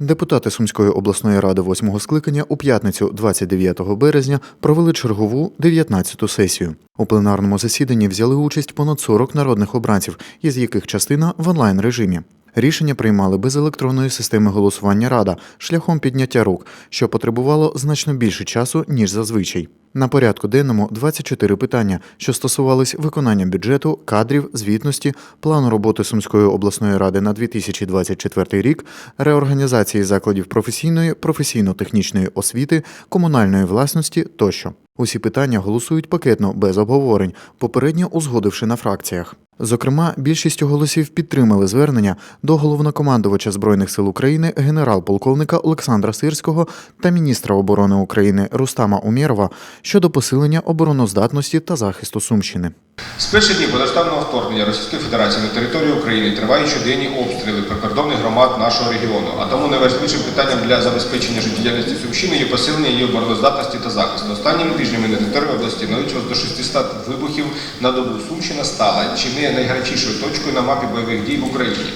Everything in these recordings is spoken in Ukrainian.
Депутати Сумської обласної ради восьмого скликання у п'ятницю, 29 березня, провели чергову 19-ту сесію. У пленарному засіданні взяли участь понад 40 народних обранців, із яких частина в онлайн режимі. Рішення приймали без електронної системи голосування Рада шляхом підняття рук, що потребувало значно більше часу ніж зазвичай. На порядку денному 24 питання, що стосувались виконання бюджету, кадрів, звітності, плану роботи Сумської обласної ради на 2024 рік, реорганізації закладів професійної, професійно-технічної освіти, комунальної власності тощо. Усі питання голосують пакетно без обговорень, попередньо узгодивши на фракціях. Зокрема, більшістю голосів підтримали звернення до головнокомандувача Збройних сил України генерал-полковника Олександра Сирського та міністра оборони України Рустама Умєрова щодо посилення обороноздатності та захисту Сумщини. З перших днів повноштабного вторгнення Російської Федерації на територію України тривають щоденні обстріли прикордонних громад нашого регіону. А тому найважливішим питанням для забезпечення життєдіяльності Сумщини є посилення її обороноздатності та захисту. Останніми тижнями на території області налічилось до 600 вибухів на добу. Сумщина стала чи не найгарячішою точкою на мапі бойових дій в Україні.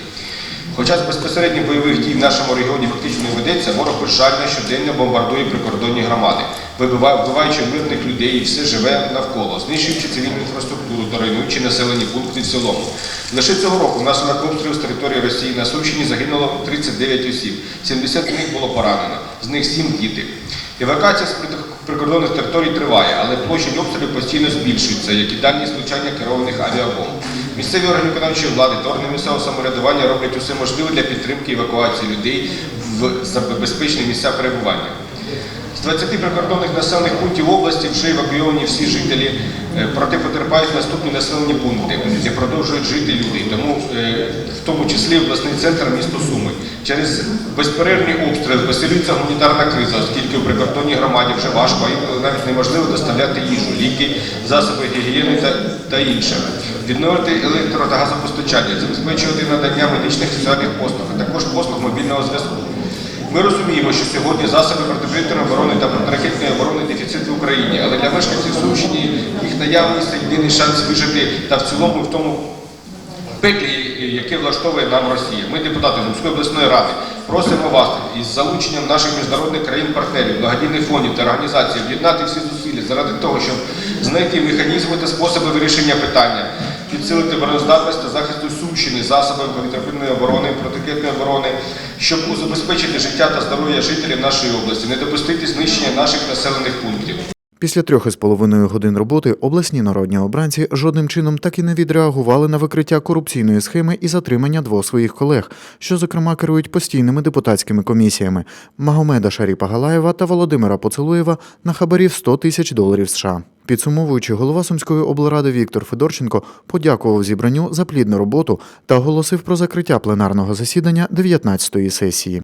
Хоча з безпосередніх бойових дій в нашому регіоні фактично не ведеться, ворог безжально щоденно бомбардує прикордонні громади, вбиваючи мирних людей і все живе навколо, знищуючи цивільну інфраструктуру та населені пункти в цілому. Лише цього року внаслідок обстрілу з території Росії на Сумщині загинуло 39 осіб, 70 з них було поранено, з них 7 діти. Евакуація з прикордонних територій триває, але площі обстрілів постійно збільшуються, як і дальність влучання керованих авіабомб. Місцеві органи виконавчої влади та органи місцевого самоврядування роблять усе можливе для підтримки евакуації людей в забезпечені місця перебування. З 20 прикордонних населених пунктів області вже евакуйовані всі жителі, е, проте потерпають наступні населені пункти, де продовжують жити люди, тому е, в тому числі обласний центр місто Суми. Через безперервні обстріли посилюється гуманітарна криза, оскільки у прикордонній громаді вже важко, а навіть неможливо доставляти їжу, ліки, засоби гігієни та, та інше. Відновити електро та газопостачання, забезпечувати надання медичних соціальних послуг, а також послуг мобільного зв'язку. Ми розуміємо, що сьогодні засоби протиповітряної оборони та протиракетної оборони дефіцит в Україні, але для мешканців Сумщини їх наявність єдиний шанс вижити та в цілому в тому пеклі, яке влаштовує нам Росія. Ми, депутати Сумської обласної ради, просимо вас із залученням наших міжнародних країн-партнерів, благодійних фондів та організацій об'єднати всі зусилля заради того, щоб знайти механізми та способи вирішення питання, підсилити обороноздатність та захисту Сумщини, засобами повітряної оборони, протикетної оборони, щоб забезпечити життя та здоров'я жителів нашої області, не допустити знищення наших населених пунктів. Після трьох із половиною годин роботи обласні народні обранці жодним чином так і не відреагували на викриття корупційної схеми і затримання двох своїх колег, що зокрема керують постійними депутатськими комісіями Магомеда Шаріпа Галаєва та Володимира Поцелуєва на хабарів 100 тисяч доларів США. Підсумовуючи, голова Сумської облради Віктор Федорченко подякував зібранню за плідну роботу та оголосив про закриття пленарного засідання 19-ї сесії.